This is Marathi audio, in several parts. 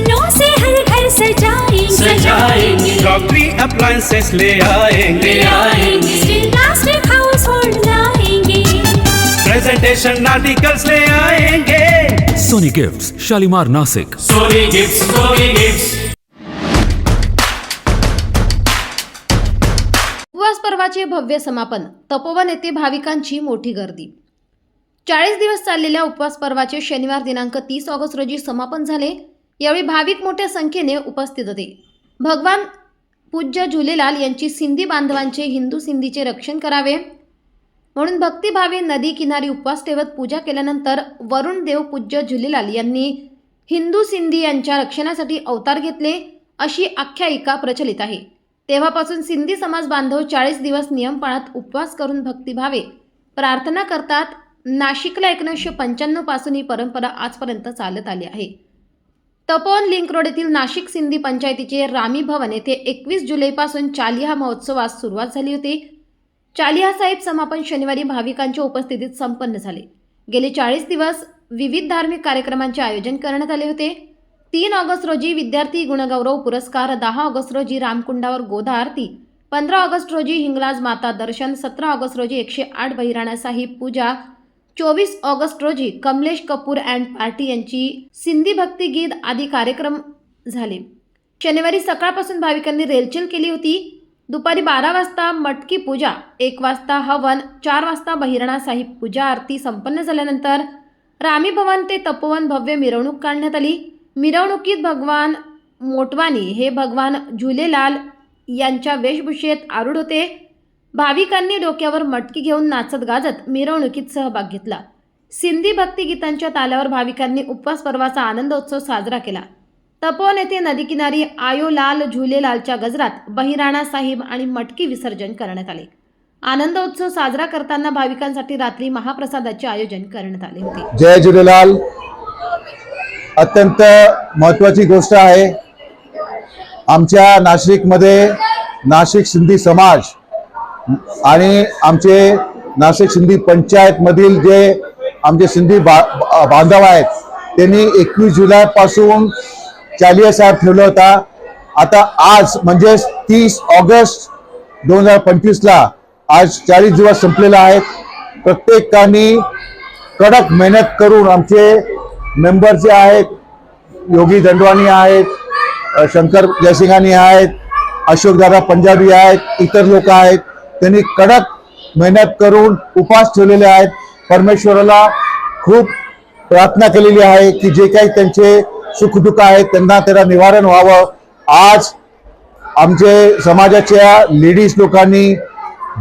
सपनों से हर घर सजाएंगे। सजाएंगे। क्रॉकरी अप्लायंसेस ले आएंगे। ले आएंगे। स्टील प्लास्टिक हाउस होल्ड लाएंगे प्रेजेंटेशन आर्टिकल्स ले आएंगे। Soni gifts Shalimar Nashik Soni gift Soni gift उपवास पर्वाचे भव्य समापन तपोवन येथे भाविकांची मोठी गर्दी. चाळीस दिवस चाललेल्या उपवास पर्वाचे शनिवार दिनांक तीस ऑगस्ट रोजी समापन झाले. यावेळी भाविक मोठ्या संख्येने उपस्थित होते. भगवान पूज्य झुलेलाल यांची सिंधी बांधवांचे हिंदू सिंधीचे रक्षण करावे. म्हणून भक्तिभावे नदी किनारी उपवास ठेवत पूजा केल्यानंतर वरुण देव पूज्य झुलेलाल यांनी हिंदू सिंधी यांच्या रक्षणासाठी अवतार घेतले अशी आख्यायिका प्रचलित आहे. तेव्हापासून सिंधी समाज बांधव चाळीस दिवस नियमपाळात उपवास करून भक्तिभावे प्रार्थना करतात. नाशिकला एकोणीसशे पंच्याण्णवपासून ही परंपरा आजपर्यंत चालत आली आहे. तपोवन लिंक रोड येथील नाशिक सिंधी पंचायतीचे रामी भवन येथे एकवीस जुलैपासून चालिहा महोत्सवास सुरुवात झाली होती. चालिहा साहेब समापन शनिवारी भाविकांच्या उपस्थितीत संपन्न झाले. गेले चाळीस दिवस विविध धार्मिक कार्यक्रमांचे आयोजन करण्यात आले होते. तीन ऑगस्ट रोजी विद्यार्थी गुणगौरव पुरस्कार दहा ऑगस्ट रोजी रामकुंडावर गोदा आरती पंधरा ऑगस्ट रोजी हिंगलाज माता दर्शन सतरा ऑगस्ट रोजी एकशे आठ बहिराणा साहिब पूजा चोवीस ऑगस्ट रोजी कमलेश कपूर अँड पार्टी यांची सिंधी भक्ती गीत आदी कार्यक्रम झाले. शनिवारी सकाळपासून भाविकांनी रेलचेल केली होती. दुपारी बारा वाजता मटकी पूजा एक वाजता हवन चार वाजता बहिरणा साहिब पूजा आरती संपन्न झाल्यानंतर रामी भवन ते तपोवन भव्य मिरवणूक काढण्यात आली. मिरवणुकीत भगवान मोटवानी हे भगवान झुलेलाल यांच्या वेशभूषेत आरूढ होते. भाविकांनी डोक्यावर मटकी घेऊन नाचत गाजत मिरवणुकीत सहभाग घेतला. सिंधी भक्तिगीतांच्या तालावर भाविकांनी उपवास पर्वाचा आनंदोत्सव साजरा केला. तपोन येथे नदीकिनारी आयोलाल झुलेलालच्या गजरात बहिराणा साहिब आणि मटकी विसर्जन करण्यात आले. आनंदोत्सव साजरा करताना भाविकांसाठी रात्री महाप्रसादाचे आयोजन करण्यात आले होते. जय झुलेलाल. अत्यंत महत्वाची गोष्ट आहे. आमच्या नाशिकमध्ये नाशिक सिंधी समाज आणि आमचे नाशिक सिंधी पंचायतमधील जे आमचे सिंधी बा बांधव आहेत त्यांनी एकवीस जुलैपासून चालिया साहेब ठेवला होता. आता आज म्हणजेच तीस ऑगस्ट दोन हजार पंचवीसला आज चाळीस दिवस संपलेला आहेत. प्रत्येकाने कडक मेहनत करून आमचे मेंबर जे आहेत योगी दंडवानी आहेत शंकर जयसिंगानी आहेत अशोकदादा पंजाबी आहेत इतर लोक आहेत त्यांनी कडक मेहनत करून उपास ठेवलेले आहेत. परमेश्वराला खूप प्रार्थना केलेली आहे की जे काही त्यांचे सुखदुःख आहेत त्यांना त्याला निवारण व्हावं. आज आमचे समाजाच्या लेडीज लोकांनी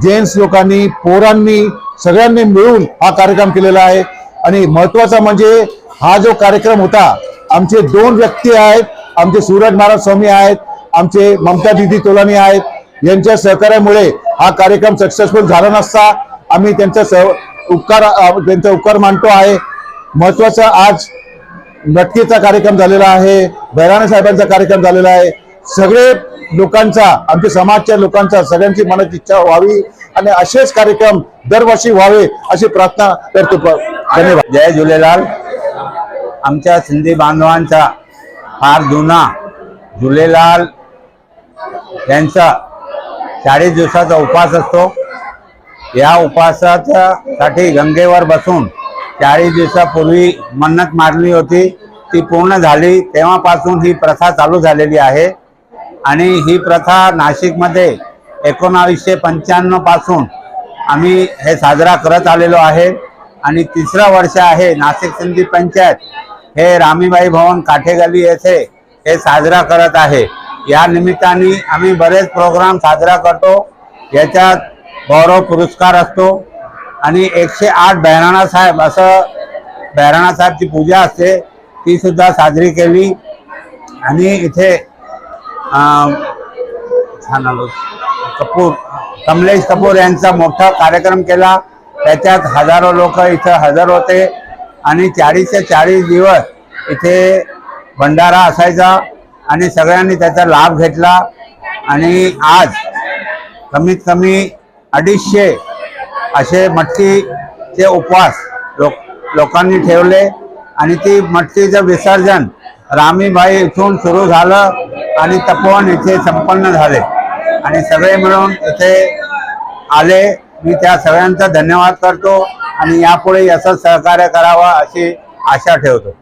जेंट्स लोकांनी पोरांनी सगळ्यांनी मिळून हा कार्यक्रम केलेला आहे. आणि महत्त्वाचा म्हणजे हा जो कार्यक्रम होता आमचे दोन व्यक्ती आहेत आमचे सूरज महाराज स्वामी आहेत आमचे ममता दिदी तोलानी आहेत यांच्या सहकार्यामुळे हा कार्यक्रम सक्सेसफुल झाला नसता. आम्ही त्यांचा सह उपकार त्यांचा उपकार मानतो आहे. महत्त्वाचा आज नटकीचा कार्यक्रम झालेला आहे बैराणे साहेबांचा कार्यक्रम झालेला आहे. सगळे लोकांचा आमच्या समाजच्या लोकांचा सगळ्यांची मनाची इच्छा व्हावी आणि असेच कार्यक्रम दरवर्षी व्हावे अशी प्रार्थना करतो. धन्यवाद. जय झुलेलाल. आमच्या सिंधी बांधवांचा फार जुना झुलेलाल यांचा चाळीस दिवसाचा उपवास असतो. या उपवासासाठी गंगेवर बसून चाळीस दिवसापूर्वी मन्नत मारली होती. ती पूर्ण झाली. तेव्हापासून ही प्रथा चालू झालेली आहे. आणि ही प्रथा नाशिकमध्ये एकोणावीसशे पंच्याण्णवपासून आम्ही हे साजरा करत आलेलो आहे. आणि तिसरं वर्ष आहे नाशिक सिंधी पंचायत हे रामीबाई भवन काठेगली येथे हे साजरा करत आहे. या निमित्ताने आम्ही बरेच प्रोग्राम साजरा करतो. याच्यात गौरव पुरस्कार असतो. आणि एकशे आठ बहिराणा साहेब असं बहिराणा साहेबची पूजा असते. ती सुद्धा साजरी केली. आणि इथे छान आलो. कपूर कमलेश कपूर यांचा मोठा कार्यक्रम केला. त्याच्यात हजारो लोक इथं हजर होते. आणि चाळीसच्या चाळीस दिवस इथे भंडारा असायचा. आणि सगळ्यांनी त्याचा लाभ घेतला. आणि आज कमीत कमी अडीचशे असे मटकीचे उपवास लोक लोकांनी ठेवले. आणि ती मटकीचं विसर्जन रामीबाई इथून सुरू झालं आणि तपोवन इथे संपन्न झाले. आणि सगळे मिळून इथे आले. मी त्या सगळ्यांचा धन्यवाद करतो आणि यापुढे असं सहकार्य करावं अशी आशा ठेवतो.